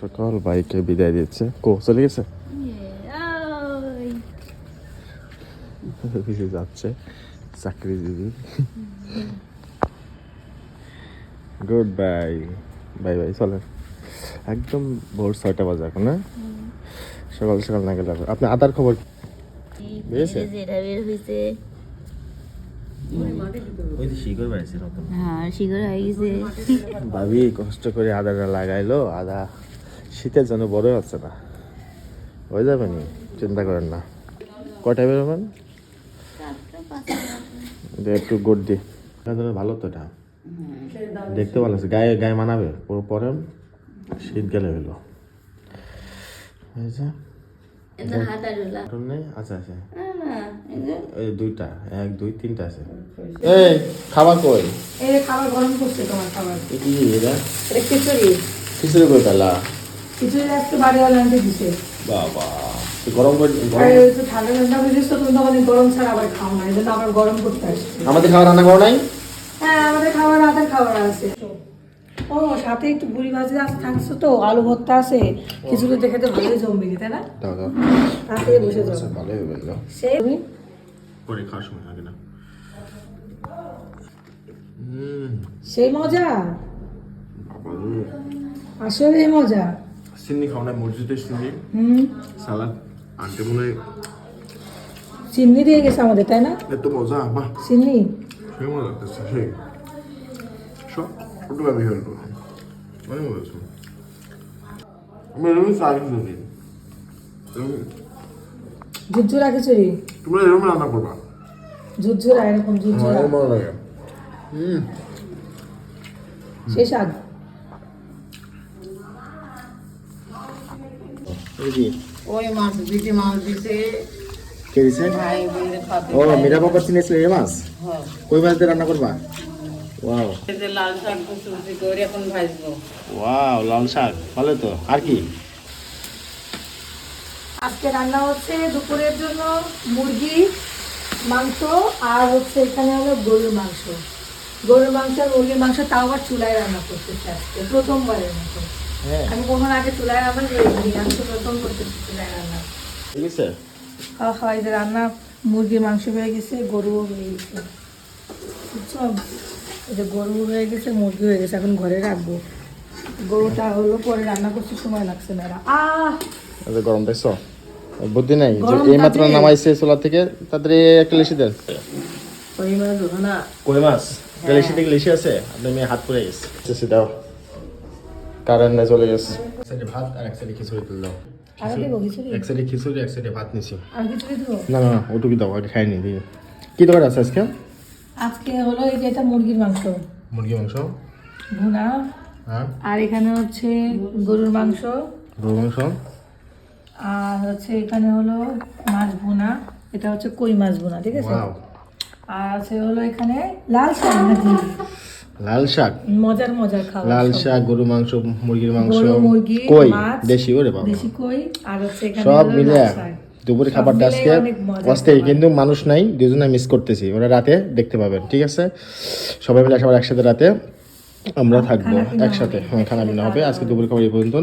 সকাল বাইকে বিদায় দিচ্ছে। কো চলে গেছে? অফিসে যাচ্ছে চাকরিজীবী। Good bye. বাই বাই চলেন। একদম ভোর ছয়টা বাজে এখন না সকাল সকাল না গেলে আপনি আদার খবর? বেরিয়েছে? যেটা বের হয়েছে হ্যাঁ শিকড় হয়ে গেছে। ভাবি কষ্ট করে আদাটা লাগাইলো আদা শীতের জন্য বড় হচ্ছে না। হয়ে যাবে নি? চিন্তা করেন না। কটায় বেরোবেন দে একটু গোট দি। ভালো তো এটা? দেখতে ভালো আছে। গায়ে গায়ে মানাবে? পুরো পরে শীত গেলে হলো। আচ্ছা আচ্ছা এই দুইটা এক দুই তিনটা আছে। এই খাবার কই? এই খাবার গরম করছে তোমার খাবার। কি এটা এটা খিচুড়ি। খিচুড়ি করে পেলা খিচুড়ি আজকে বাড়িওয়ালা আনতে দিছে। বাবা গরম করে আর গরম একটু ঠান্ডা ঠান্ডা বুঝিস তো তুমি তখন গরম ছাড়া আবার খাও না আবার গরম করতে আসছে। আমাদের খাবার রান্না করো নাই? হ্যাঁ আমাদের খাবার রাতের খাবার আছে। ও সাথে একটু বুড়ি ভাজি আছে থাকছে তো আলু ভর্তা আছে খিচুড়ি দেখে তো ভালোই জমবে তাই না? বসে যাও। আচ্ছা, ভালোই হবে দাও সেই তুমি? পরে খাওয়ার সময় আগে না। সেই মজা। আসলে মজা। সিন্নি খাও না মসজিদের সিন্নি সালাদ আনতে মনে দিয়ে গেছে আমাদের তাই না? এত মজা বাহ। সেই মজা লাগতেছে সেই। সব ছোটো আমি হলো অনেক মজা আছে আমি এরকম চা খেতে ঝুরঝুরা খিচুড়ি তোমরা এরকম রান্না করবা ঝুরঝুরা এরকম ঝুরঝুরা মজা লাগে। হুম সেই স্বাদ এই ওই মাছ দিতে মাছ দিতে কে দিছে? ভাই বোনদের খাতে ও মীরা বাবা চিনেছিল এই মাছ? হ্যাঁ। কই মাছ দিয়ে রান্না করবা? ওয়াও। এই যে লাল শাক কুচি করে এখন ভাজবো। ওয়াও লাল শাক। ভালো তো। আর কি? আজকে রান্না হচ্ছে দুপুরের জন্য মুরগি মাংস আর হচ্ছে এখানে হলো গরুর মাংস। গরুর মাংস আর মুরগির মাংস তাও আবার চুলায় রান্না করতেছে আজকে প্রথমবারের মতো। আমি কখনো আগে চুলায় রান্না করিনি আজকে প্রথম করতেছি চুলায় রান্না। ঠিক আছে? খাওয়া খাওয়া যে রান্না মুরগির মাংস হয়ে গেছে গরুও হয়ে গেছে। বুঝছ? যে গরু হয়ে গেছে মুরগি হয়ে গেছে এখন ঘরে রাখব। গরুটা হলো পরে রান্না করতে সময় লাগছে না আহ! গরম দেখছ? বুদ্ধি নাই যে গরম এই মাত্র নামাইছে চোলা থেকে তাদের একটা দেন। মাছ কই মাছ? থেকে আছে আপনি মেয়ে হাত পরে গেছে। দাও। কারেন্ট চলে গেছে। সাইডে ভাত আর এক সাইডে খিচুড়ি তুল দাও। আগে দেবো খিচুড়ি? এক সাইডে খিচুড়ি এক সাইডে ভাত নিছি। আর না না না ওটুকু দাও ওটা খাইনি দিয়ে। কি দরকার আছে আজকে? আজকে হলো এই যে এটা মুরগির মাংস। মুরগি মাংস? ভুনা। হ্যাঁ। আর এখানে হচ্ছে গরুর মাংস। গরু মাংস? আর হচ্ছে এখানে হলো মাছ ভুনা। এটা হচ্ছে কই মাছ ভুনা ঠিক আছে? আর আছে হলো এখানে লাল শাক নাকি লাল শাক? মজার মজার খাওয়া লাল শাক গরু মাংস মুরগির মাংস কই? দেশি ওরে বাবা দেশি কই আর হচ্ছে সব মিলে দুপুরে খাবারটা আজকে অস্থায়ী কিন্তু মানুষ নাই দুজনে মিস করতেছি। ওরা রাতে দেখতে পাবেন ঠিক আছে? সবাই মিলে সবার একসাথে রাতে আমরা থাকব একসাথে। হ্যাঁ খানা পিনা হবে। আজকে দুপুরে খাবার এই পর্যন্ত।